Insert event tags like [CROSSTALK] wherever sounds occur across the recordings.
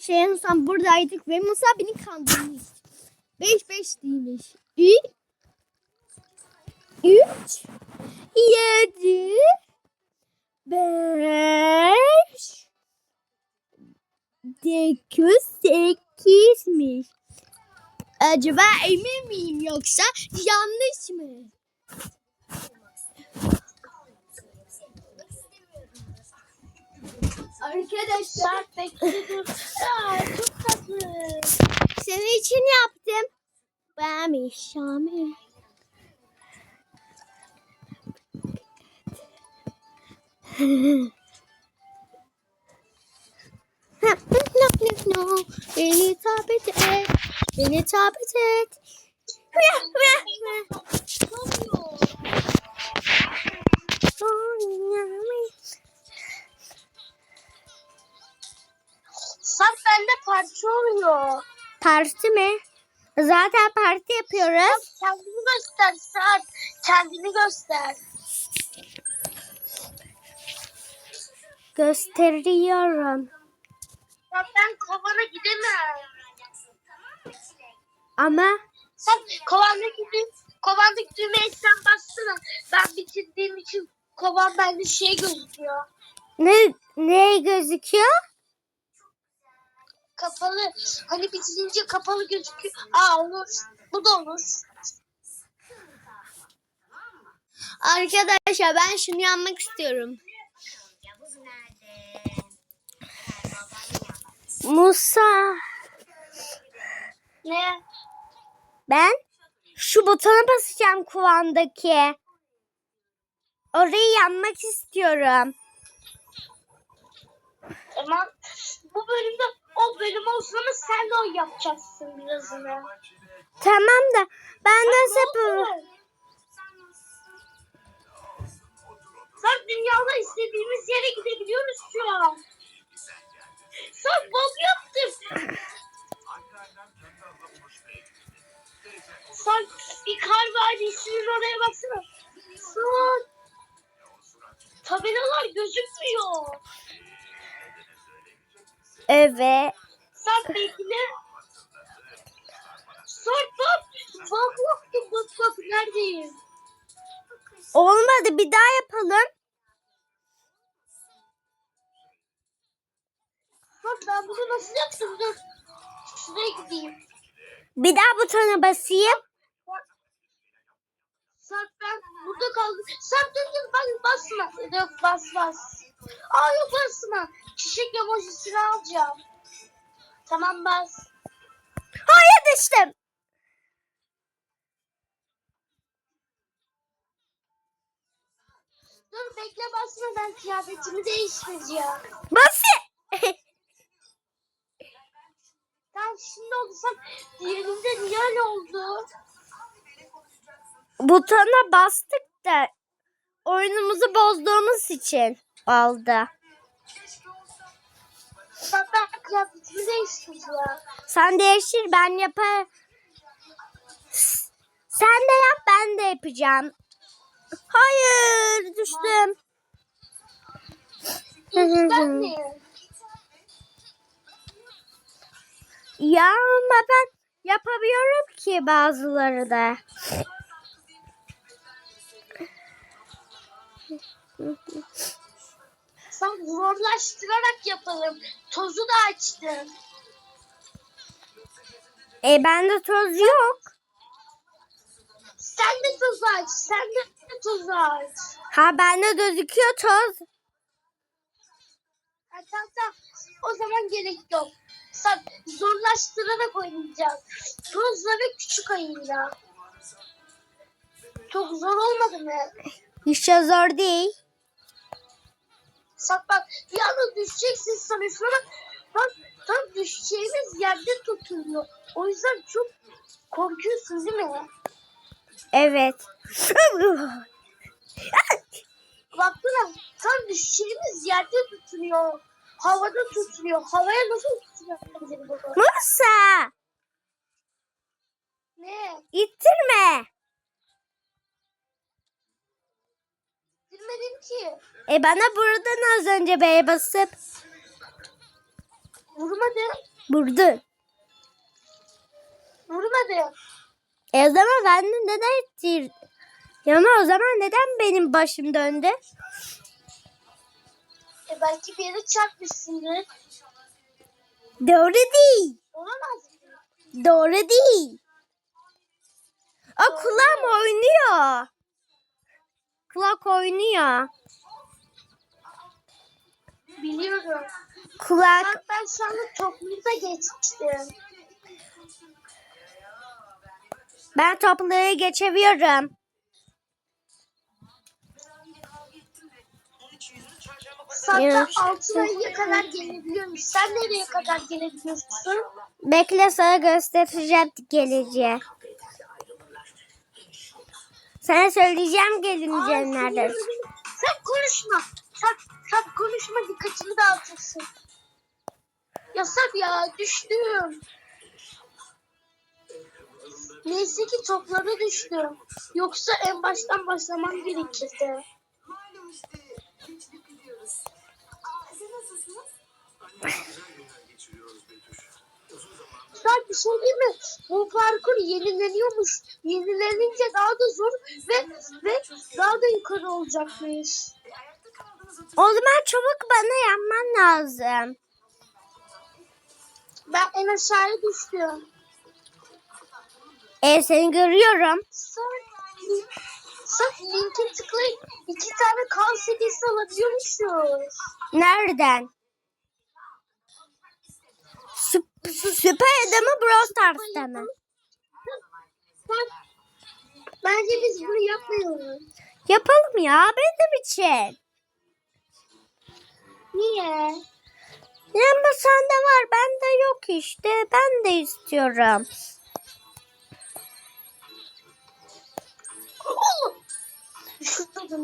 Şey en son buradaydık ve Musa beni kandırmış. 5 5 değilmiş. 3 3 7 5 9 8'miş. Acaba emin miyim yoksa yanlış mı? Arkadaşlar. Aa, çok tatlı. senin için yaptım. Ben Şami. Beni tabet et. Beni tabet et. Saf bende parça oluyor. Parti mi? Zaten parti yapıyoruz. Kendini göster Sarp. Kendini göster. Gösteriyorum. Sarp ben kovana gidemem. Ama Sen kovandaki kovandaki düğmeye sen bassana. Ben bitirdiğim için kovan bende şey gözüküyor. ne ne gözüküyor? Kapalı. Hani bitirince kapalı gözüküyor. Aa olur. Bu da olur. Arkadaşlar ben şunu yapmak istiyorum. Musa Ne? ben şu butona basacağım kuvandaki. Orayı yanmak istiyorum. Tamam. Bu bölümde o bölüm olsun ama sen de o yapacaksın birazını. Tamam da ben nasıl yapayım? Sen dünyada istediğimiz yere gidebiliyoruz şu an. Sen bok yaptın. Sen bir kar vadisinin oraya baksana. Sen tabelalar gözükmüyor. Evet. Sen bekle. Sen bak. Bak yaptım bak bak neredeyim. Olmadı bir daha yapalım. Bak ben bunu nasıl yaptım dur. Şuraya gideyim. Bir daha butona basayım. Sarp ben burada kaldım. Sarp dur dur bak basma. Yok bas bas. Aa yok basma. Çiçek emojisini alacağım. Tamam bas. Hayır düştüm. Dur bekle basma ben kıyafetimi değiştireceğim. Basın. Tamam şimdi sen diğerinde niye öyle oldu? Butona bastık da oyunumuzu bozduğumuz için oldu. Bak ben kıyafetimi değiştireceğim. Sen değiştir ben yapar. Sen de yap ben de yapacağım. Hayır düştüm. Ya ama ben yapamıyorum ki bazıları da. Sen zorlaştırarak yapalım. Tozu da açtın. E bende toz yok. Sen de tozu aç. Sen de tozu aç. Ha bende gözüküyor toz. Ha, tamam tamam. O zaman gerek yok. Sen zorlaştırarak oynayacağız. Tozla ve küçük ayıyla. Çok zor olmadı mı? Hiç zor değil. Sen bak anda düşeceksin sanıyorsun ama bak tam düşeceğimiz yerde tutuyor. O yüzden çok korkuyorsun değil mi? Evet. Baksana tam düşeceğimiz yerde tutuyor. Havada tutuyor. Havaya nasıl tutuyor? Musa Ne? ittirme. Bilmedim ki. E bana buradan az önce B'ye basıp Vurmadı. Vurdu. Vurmadı. E o zaman ben de neden tir... Ya ama o zaman neden benim başım döndü? E belki bir yere çarpmışsındır. Doğru değil. Olamaz? Doğru değil. O kulağım oynuyor. Kulak oynuyor. Biliyorum. Kulak Bak ben şu anda toplumuza geçtim. ben topları geçebiliyorum. Evet. altına kadar gelebiliyormuş. Sen nereye kadar gelebiliyorsun? Bekle sana göstereceğim geleceği. Sana söyleyeceğim gelince Ay, nerede. Sen konuşma. Sen, sen konuşma dikkatimi dağıtırsın. Yasak ya düştüm. Neyse ki toplara düştüm. Yoksa en baştan başlamam gerekirdi. Malum işte geçtik gidiyoruz. Aa siz nasılsınız? [LAUGHS] Sen bir şey değil mi? Bu parkur yenileniyormuş. Yenilenince daha da zor ve ve daha da yukarı olacakmış. O zaman çabuk bana yapman lazım. Ben en aşağıya düştüm. E seni görüyorum. Sen linke tıklayıp iki tane kan sedisi alabiliyormuşuz. Nereden? Süp- Süper mi Brawl Stars'ta mı? Bence biz bunu yapmıyoruz. Yapalım ya benim için. Niye? Ya ama sende var bende yok işte. Ben de istiyorum.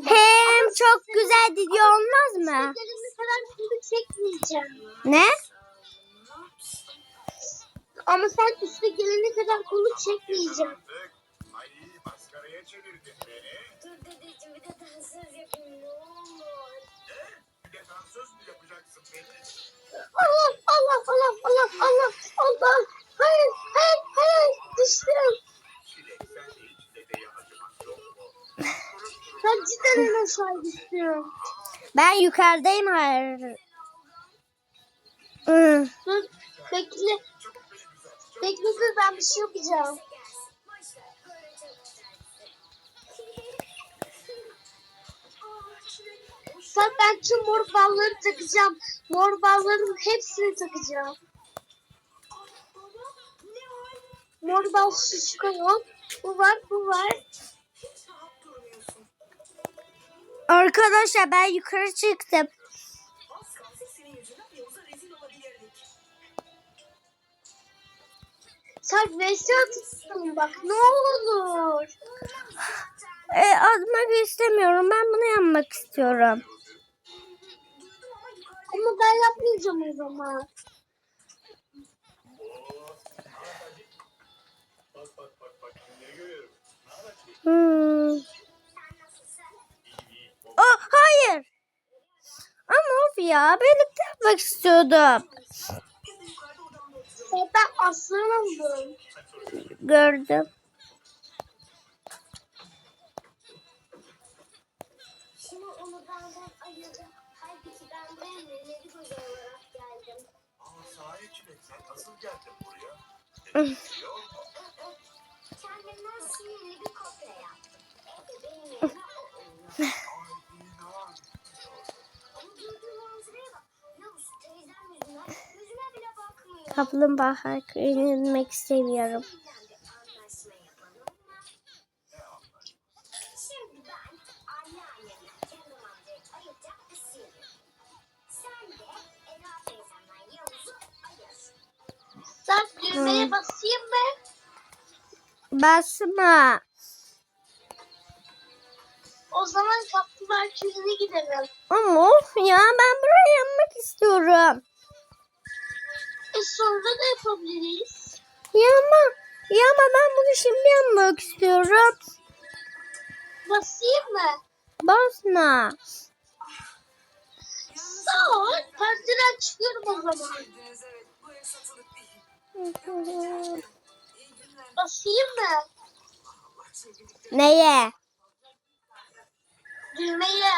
Hem çok güzel diyor olmaz mı? Ne? Ama sen üste gelene kadar kolu çekmeyeceğim. Ay maskaraya çevirdin beni. Dur dedeciğim bir de dansöz yapayım ne olur. Bir de dansöz mü yapacaksın beni? Allah Allah Allah Allah Allah Allah. Hayır hayır hayır düştüm. Çilek sen de hiç dedeye acımak yok mu? Ben cidden en aşağı düştüm. Ben yukarıdayım hayır. Hı. Dur bekle. Bekle dur ben bir şey yapacağım. Sen ben tüm mor balları takacağım. Mor balların hepsini takacağım. Mor bal şişko yok. Bu var bu var. Arkadaşlar ben yukarı çıktım. Sen vs atırsın bak ne olur. E, atmak istemiyorum. Ben bunu yapmak istiyorum. Ama ben yapmayacağım o zaman. Hmm. Oh hayır. Ama of ya birlikte yapmak istiyordum. Sen ben aslan oldum. Gördüm. Şimdi onu benden ayırdı. Halbuki ben buraya Mehmet'i Hoca olarak geldim. Aa sahi Çilek sen nasıl geldin buraya? Kendimden sihirli bir kopya yaptım. [LAUGHS] Benim yerime o oynuyor. Amcayı ayıracak bir sihir. Sen düğmeye basayım mı? Basma. O zaman kaplı merkezine gidelim. Ama of ya ben buraya yapmak istiyorum. Sonra da yapabiliriz. Ya ama ya ama ben bunu şimdi yapmak istiyorum. Basayım mı? Basma. Sağ ol. Partiden çıkıyorum o zaman. Basayım mı? Neye? Düğmeye.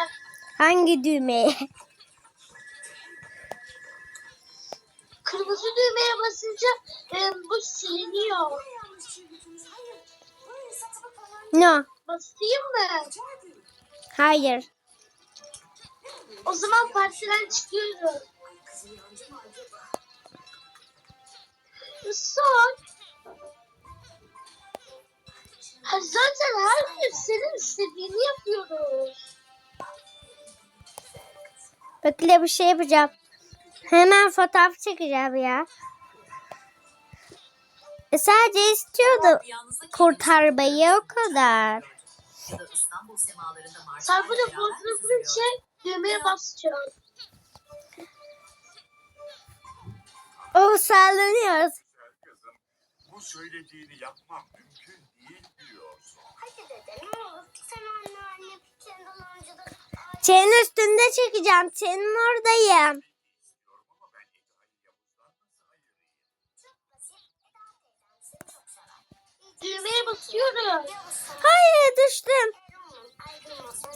Hangi düğmeye? Kırmızı düğmeye basınca e, bu siliniyor. No. Basayım mı? Hayır. O zaman partiden çıkıyorum. Son. Ha, zaten her gün senin istediğini yapıyoruz. Bekle bir şey yapacağım. Hemen fotoğraf çekeceğim ya. E sadece istiyordum kurtarmayı o kadar. Bunu bozduğun için düğmeye basacağım. O sallanıyoruz. Bu söylediğini yapmam mümkün değil diyorsun. Hadi dede ne olur sen anneannem kendi önceden Senin üstünde çekeceğim. Senin oradayım. Basıyorum. Hayır düştüm.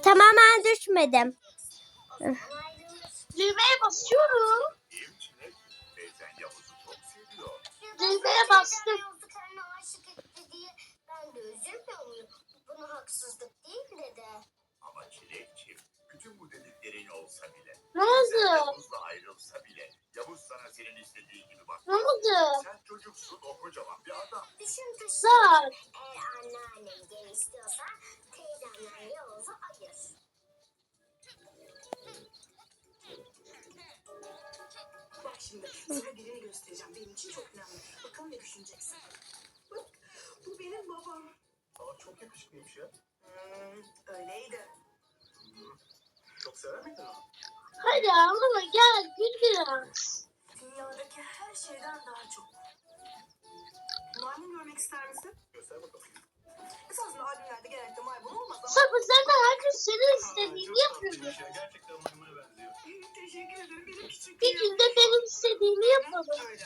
Tamamen düşmedim. Düğmeye basıyorum. Düğmeye bastım. Bunu haksızlık değil mi dede? Ama Çilekçim, bütün bu dediklerin olsa bile, Ne oldu? Yavuz'la ayrılsa bile, Yavuz sana senin istediğin gibi bak. Ne oldu? Sen çocuksun, o kocaman bir adam. Düşün düşün. İstiyorsa teyzemle Yavuz'u ayır. Bak şimdi sana birini göstereceğim. Benim için çok önemli. Bakalım ne düşüneceksin. Bak bu benim babam. Aa, çok yakışıklıymış ya. Hmm, öyleydi. Çok sever miydin onu? Hadi ağlama gel gül biraz. Dünyadaki her şeyden daha çok. Maymun görmek ister misin? Göster bakalım. Esasında albümlerde genellikle maymun olmaz ama... Herkes senin istediğini yapıyor. Gerçekten maymuna benziyor. Teşekkür ederim. Benim küçük Bir gün de benim istediğimi yapalım. Öyle.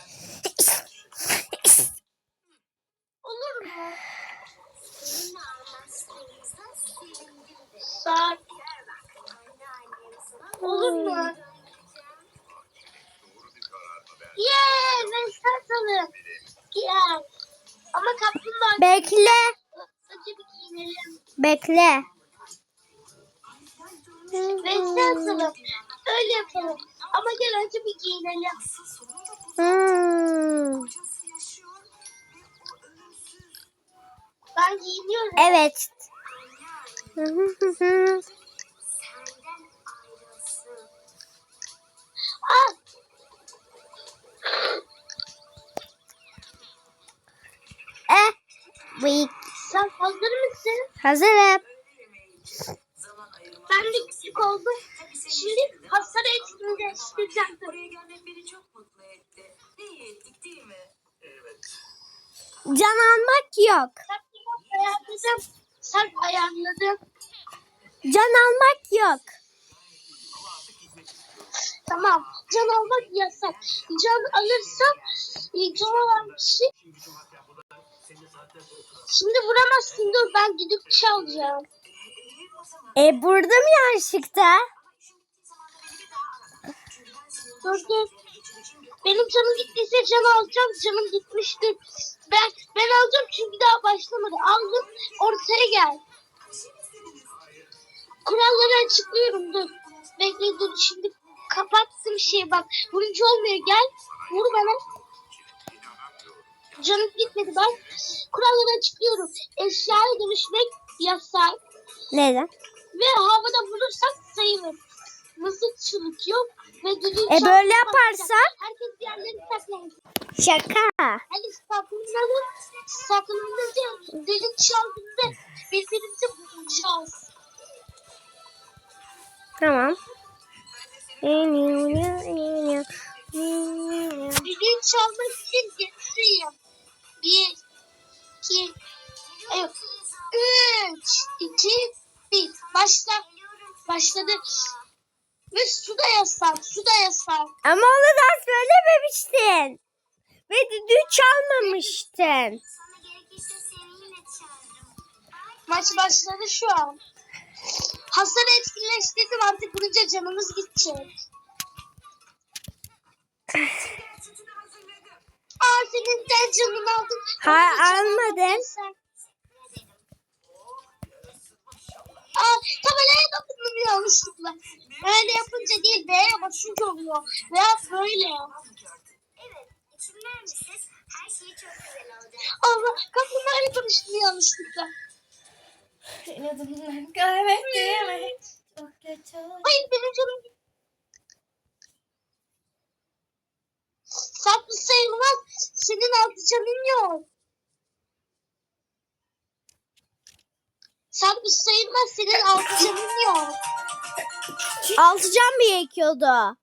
Bekle. Ve satalım. Öyle yapalım. Ama gel önce bir giyinelim. Hmm. Ben giyiniyorum. Evet. [LAUGHS] Ayrılsın. Ah! eh. Bıyık. Sen hazır mısın? Hazırım. Ben de küçük oldum. Şimdi farklı çıkacağım. var. Buraya gelmek beni çok mutlu etti. Ne iyi ettik değil mi? Evet. Can almak yok. Sen ayarladım. Sen ayarladım. Can almak yok. Tamam. Can almak yasak. Can alırsam e, can alan kişi Şimdi vuramazsın dur ben gidip çalacağım. Zaman. E burada mı yanlışlıkla? Dur dur. Benim canım gittiyse can alacağım. Canım gitmiştir. Ben ben alacağım çünkü daha başlamadı. Aldım ortaya gel. Kuralları açıklıyorum dur. Bekle dur şimdi kapattım şey bak. Vurunca olmuyor gel. Vur bana. Canım gitmedi bak. Kuralları açıklıyorum. Eşyaya dönüşmek yasak. Neden? Ve havada vurursak sayılır. Mızıkçılık yok. Ve düdük E böyle yaparsan? Herkes diğerlerini saklayın. Şaka. Hani saklanalım. Saklanınca düdük çaldığında birbirimizi vuracağız. Tamam. Düdük çalmak için getireyim. Bir, iki, evet. Üç, iki, bir. Başla. Başladı. Ve su da yasak. Su da yasak. Ama onu da söylememiştin. Ve düdüğü çalmamıştın. Maç başladı şu an. Hasan'ı etkinleştirdim artık vurunca canımız gidecek. [LAUGHS] Senin de canını aldım. Hayır, sen. Aa tabelaya dokundum yanlışlıkla. Öyle yapınca değil B'ye basınca oluyor. Veya böyle. [LAUGHS] Evet, içimler misiniz? Her şey çok güzel olacak. Allah kaplumbağayla konuştum yanlışlıkla. İnadımdan kaybettim. Çok kötü. Hayır benim canım gitti. Saklı sayılmaz. Senin altı canın yok. Saklı sayılmaz. Senin altı canın yok. Altı can mı gerekiyordu?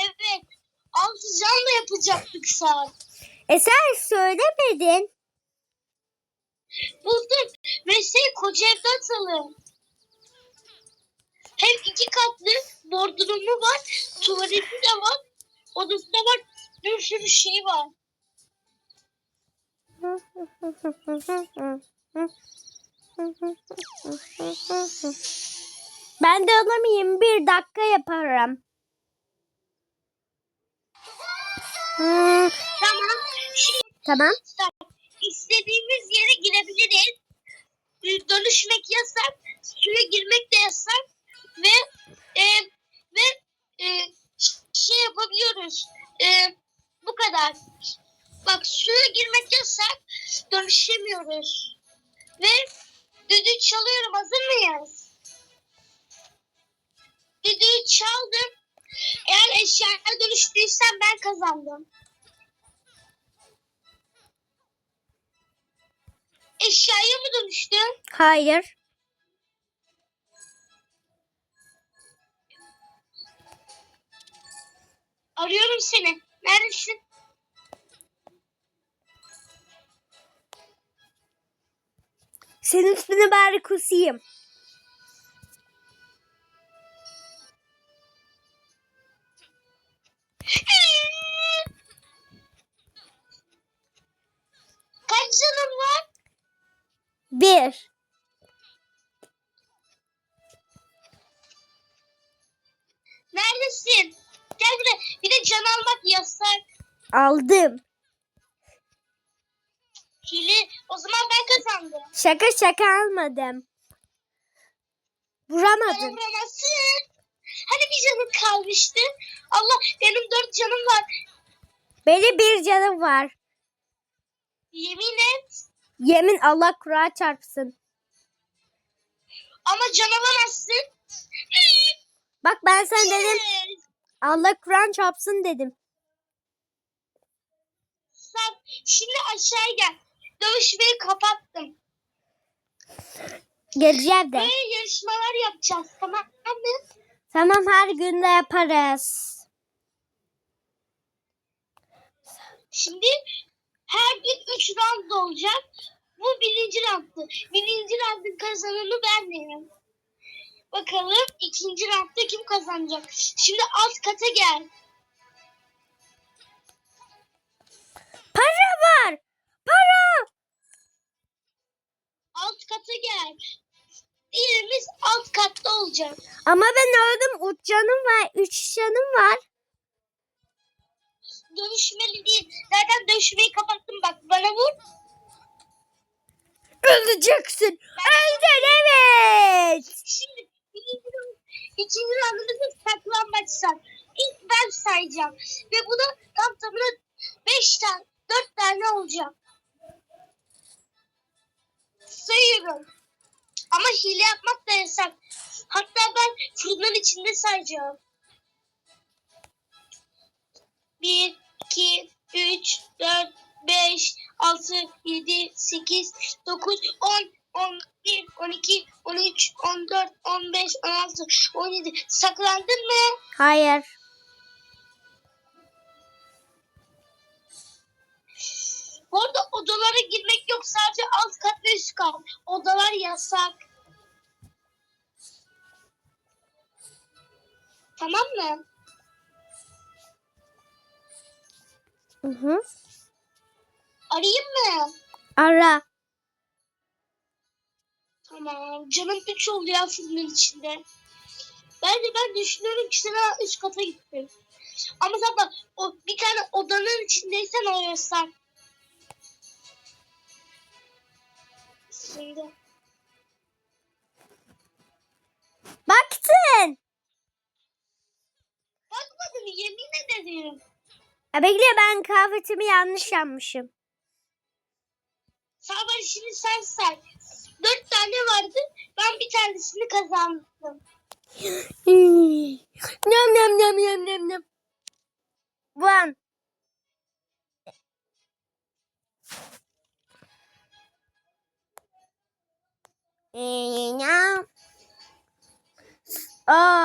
Evet. Altı canla yapacaktık saat. E sen söylemedin. Bulduk. Mesleği koca evde atalım. Hem iki katlı bodrumu var. Tuvaleti de var. Odası da var. Bir sürü şey var. Ben de alamayayım. Bir dakika yaparım. Hmm, Tamam. Şimdi tamam. istediğimiz yere girebiliriz. Dönüşmek yasak. Suya girmek de yasak. Ve e, ve e, şey yapabiliyoruz. E, bu kadar. Bak suya girmek yasak. Dönüşemiyoruz. Ve düdüğü çalıyorum. Hazır mıyız? Düdüğü çaldım. Eğer eşyaya dönüştüysem ben kazandım. Eşyaya mı dönüştün? Hayır. Arıyorum seni. Neredesin? Senin üstüne bari kusayım. Kaç canın var? Bir. Aldım. Hili. O zaman ben kazandım. Şaka şaka almadım. Vuramadın. vuramazsın. Hani bir canın kalmıştı? Allah benim dört canım var. Benim bir canım var. Yemin et. Yemin Allah kura çarpsın. Ama can alamazsın. Bak ben sen dedim. Allah Kur'an çarpsın dedim. Sen şimdi aşağıya gel. Dövüşmeyi kapattım. Geleceğim de. Böyle yarışmalar yapacağız tamam mı? Tamam her gün de yaparız. Şimdi her gün 3 round olacak. Bu birinci roundtu. Birinci roundun kazananı benim. Bakalım ikinci roundda kim kazanacak? Şimdi alt kata gel. Para var. Para. Alt kata gel. Diğerimiz alt katta olacak. Ama ben öldüm. Üç canım var. Üç canım var. Dönüşmeli değil. Zaten dönüşmeyi kapattım bak. Bana vur. Öleceksin. Öldün evet. Şimdi ikinci roundda da saklambaç say. İlk ben sayacağım. Ve bu da tam tamına 5 tane, 4 tane olacak. Sayıyorum. Ama hile yapmak da yasak. Hatta ben fırının içinde sayacağım. 1, 2, 3, 4, 5, 6, 7, 8, 9, 10, 11, 12, 13, 14, 15, 16, 17. Saklandın mı? Hayır. Bu arada odalara girmek yok. Sadece alt kat ve üst kat. Odalar yasak. Tamam mı? Hı hı. Arayayım mı? Ara. Tamam. Canım üç oldu ya filmin içinde. Bence ben düşünüyorum ki sana üst kata gittim. Ama sabah o bir tane odanın içindeysen o göster. Şimdi. Baktın. Bakmadım yemin ederim. Ya bekle ben kıyafetimi yanlış yapmışım. Sabah şimdi sen say. Dört tane vardı. Ben bir tanesini kazandım. [GASPS] Nam nam nam nam nam nam. One. Ee, nam. Aa.